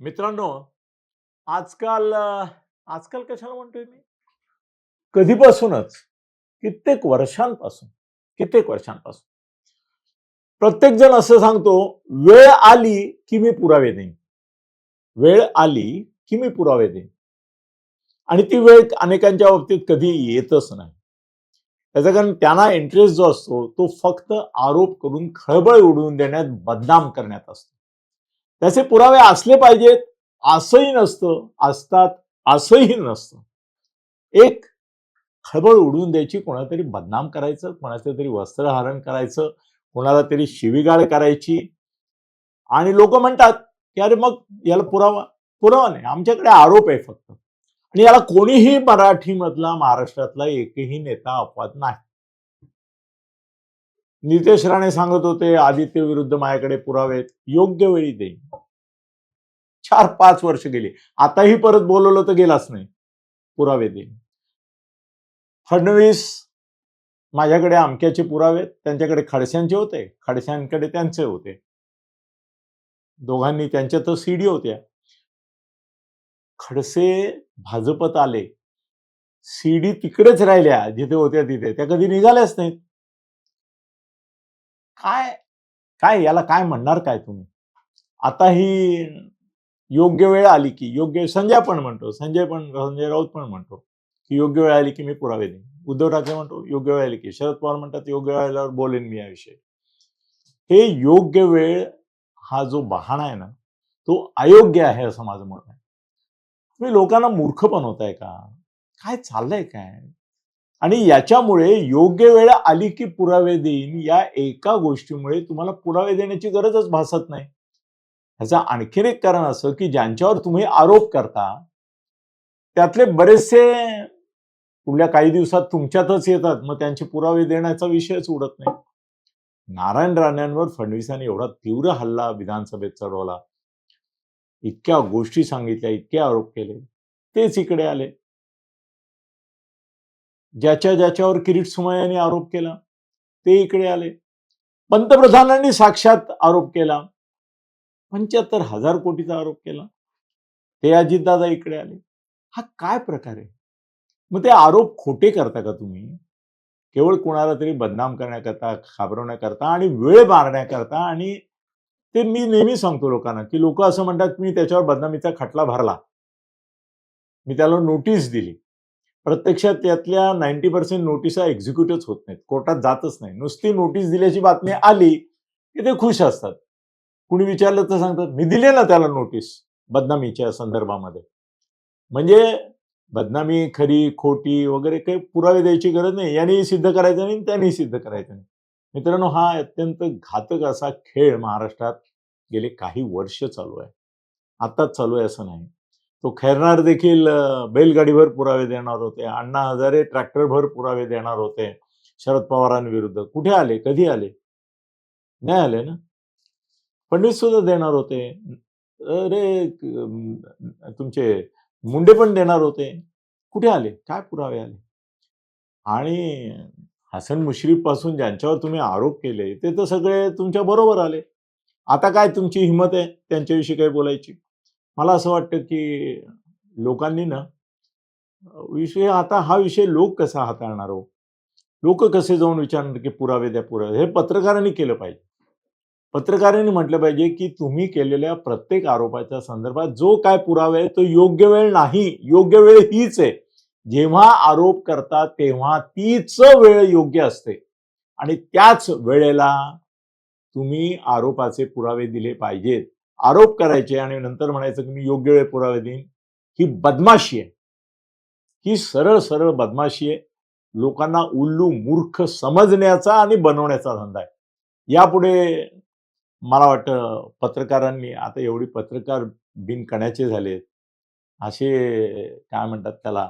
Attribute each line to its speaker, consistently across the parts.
Speaker 1: मित्रांनो आजकाल आजकाल कशाला म्हणतोय मी? कधीपासूनच कित्येक वर्षांपासून कित्येक वर्षांपासून. प्रत्येक जण असं सांगतो वेळ आली की मी पुरावे देईन. वेळ आली की मी पुरावे देईन. आणि ती वेळ अनेकांच्या बाबतीत कधी येतच नाही. त्याचं कारण त्यांना इंटरेस्ट जो असतो तो फक्त आरोप करून खळबळ उडवून देण्यात बदनाम करण्यात असतो. त्याचे पुरावे असले पाहिजेत असंही नसतं असतात असंही नसतं. एक खळबळ उडवून द्यायची कोणाला तरी बदनाम करायचं कोणाचं तरी वस्त्रहरण करायचं कोणाला तरी शिवीगाळ करायची. आणि लोक म्हणतात की अरे मग याला पुरावा पुरावा नाही आमच्याकडे आरोप आहे फक्त. आणि याला कोणीही मराठीमधला महाराष्ट्रातला एकही नेता अपवाद नाही. नितेश राणे सांगत होते आदित्य विरुद्ध माझ्याकडे पुरावे आहेत योग्य वेळी देईन. चार पाच वर्ष गेली. आताही परत बोलवलं तर गेलाच नाही. पुरावे दे फडणवीस माझ्याकडे अमक्याचे पुरावे त्यांच्याकडे खडश्यांचे होते. खडश्यांकडे त्यांचे होते. दोघांनी त्यांच्या तर सीडी होत्या. खडसे भाजपत आले. सीडी तिकडेच राहिल्या जिथे होत्या तिथे. त्या कधी निघाल्याच नाहीत. काय काय याला काय म्हणणार काय तुम्ही? आता ही योग्य वेळ आली की योग्य संजय पण म्हणतो संजय पण संजय राऊत पण म्हणतो की योग्य वेळ आली की मी पुरावे देईन. उद्धव ठाकरे म्हणतो योग्य वेळ आली की. शरद पवार म्हणतात योग्य वेळ आल्यावर बोलेन मी याविषयी. हे योग्य वेळ हा जो बहाणा आहे ना तो अयोग्य आहे असं माझं मत आहे. तुम्ही लोकांना मूर्ख बनवताय का? काय चाललंय काय? आणि याच्यामुळे योग्य वेळ आली की पुरावे देईन या एका गोष्टीमुळे तुम्हाला पुरावे देण्याची गरजच भासत नाही. ह्याचं आणखीन एक कारण असं की ज्यांच्यावर तुम्ही आरोप करता त्यातले बरेचसे पुढल्या काही दिवसात तुमच्यातच येतात. मग त्यांचे पुरावे देण्याचा विषयच उडत नाही. नारायण राणेंवर फडणवीसांनी एवढा तीव्र हल्ला विधानसभेत चढवला. इतक्या गोष्टी सांगितल्या इतके आरोप केले. तेच इकडे आले. ज्याच्या ज्याच्यावर किरीट सुमायांनी आरोप केला ते इकडे आले. पंतप्रधानांनी साक्षात आरोप केला. पंच्याहत्तर हजार कोटीचा आरोप केला. ते अजितदादा इकडे आले. हा काय प्रकार आहे? मग ते आरोप खोटे करता का तुम्ही? केवळ कोणाला तरी बदनाम करण्याकरता घाबरवण्याकरता आणि वेळ मारण्याकरता आणि ते मी नेहमी सांगतो लोकांना की लोक असं म्हणतात मी त्याच्यावर बदनामीचा खटला भरला. मी त्याला नोटीस दिली. प्रत्यक्षात त्यातल्या नाईन्टी पर्सेंट नोटिसा एक्झिक्युटच होत नाहीत. कोर्टात जातच नाही. नुसती नोटीस दिल्याची बातमी आली की ते खुश असतात. कुणी विचारलं तर सांगतात मी दिले ना त्याला नोटीस बदनामीच्या संदर्भामध्ये. म्हणजे बदनामी खरी खोटी वगैरे काही पुरावे द्यायची गरज नाही. यांनी सिद्ध करायचं नाही त्यांनी सिद्ध करायचं नाही. मित्रांनो हा अत्यंत घातक असा खेळ महाराष्ट्रात गेले काही वर्ष चालू आहे. आताच चालू आहे असं नाही. तो खैरनार देखील बैलगाडीभर पुरावे देणार होते. अण्णा हजारे ट्रॅक्टरभर पुरावे देणार होते. शरद पवारांविरुद्ध. कुठे आले? कधी आले? नाही आले ना? फडणवीस सुद्धा देणार होते. अरे तुमचे मुंडे पण देणार होते. कुठे आले? काय पुरावे आले? आणि हसन मुश्रीफपासून ज्यांच्यावर तुम्ही आरोप केले ते तर सगळे तुमच्या बरोबर आले. आता काय तुमची हिंमत आहे त्यांच्याविषयी काही बोलायची? मला असं वाटतं की लोकांनी ना विषय आता हा विषय लोक कसा हाताळणार हो? लोक कसे जाऊन विचारणार की पुरावे द्या पुरावे हे पत्रकारांनी केलं पाहिजे. पत्रकारांनी म्हटलं पाहिजे की तुम्ही केलेल्या प्रत्येक आरोपाच्या संदर्भात जो काय पुरावा आहे तो योग्य वेळ नाही. योग्य वेळ हीच आहे. जेव्हा आरोप करता तेव्हा तीच वेळ योग्य असते. आणि त्याच वेळेला तुम्ही आरोपाचे पुरावे दिले पाहिजेत. आरोप करायचे आणि नंतर म्हणायचं की मी योग्य वेळ पुरावे देईन. ही बदमाशी आहे. ही सरळ सरळ बदमाशी आहे. लोकांना उल्लू मूर्ख समजण्याचा आणि बनवण्याचा धंदा आहे. यापुढे मला वाटतं पत्रकारांनी आता एवढी पत्रकार बिन कण्याचे झालेत. असे काय म्हणतात त्याला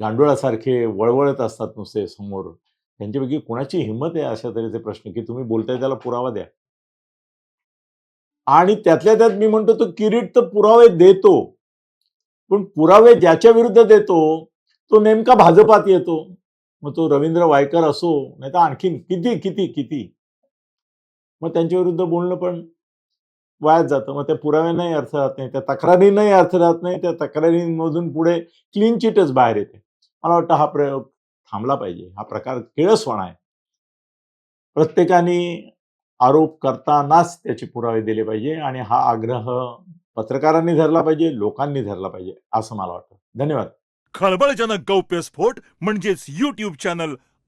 Speaker 1: गांडोळासारखे वळवळत असतात नुसते समोर. त्यांच्यापैकी कोणाची हिंमत आहे अशा तऱ्हेचे प्रश्न? की तुम्ही बोलताय त्याला पुरावा द्या. आणि त्यातल्या त्यात मी म्हणतो तो किरीट तर पुरावे देतो. पण पुरावे ज्याच्या विरुद्ध देतो तो नेमका भाजपात येतो. मग तो रवींद्र वायकर असो नाही तर आणखीन किती किती किती? मग त्यांच्या विरुद्ध बोलणं पण वायाच जातं. मग त्या पुराव्यांनाही अर्थ राहत नाही. त्या तक्रारींनाही अर्थ राहत नाही. त्या तक्रारींमधून पुढे क्लीन चिटच बाहेर येते. मला वाटतं हा प्रयोग थांबला पाहिजे. हा प्रकार किळसवाणा आहे. प्रत्येकाने आरोप करतानाच त्याचे पुरावे दिले पाहिजे आणि हा आग्रह पत्रकारांनी धरला पाहिजे लोकांनी धरला पाहिजे असं मला वाटतं. धन्यवाद.
Speaker 2: खळबळजनक गौप्यस्फोट म्हणजेच युट्यूब चॅनल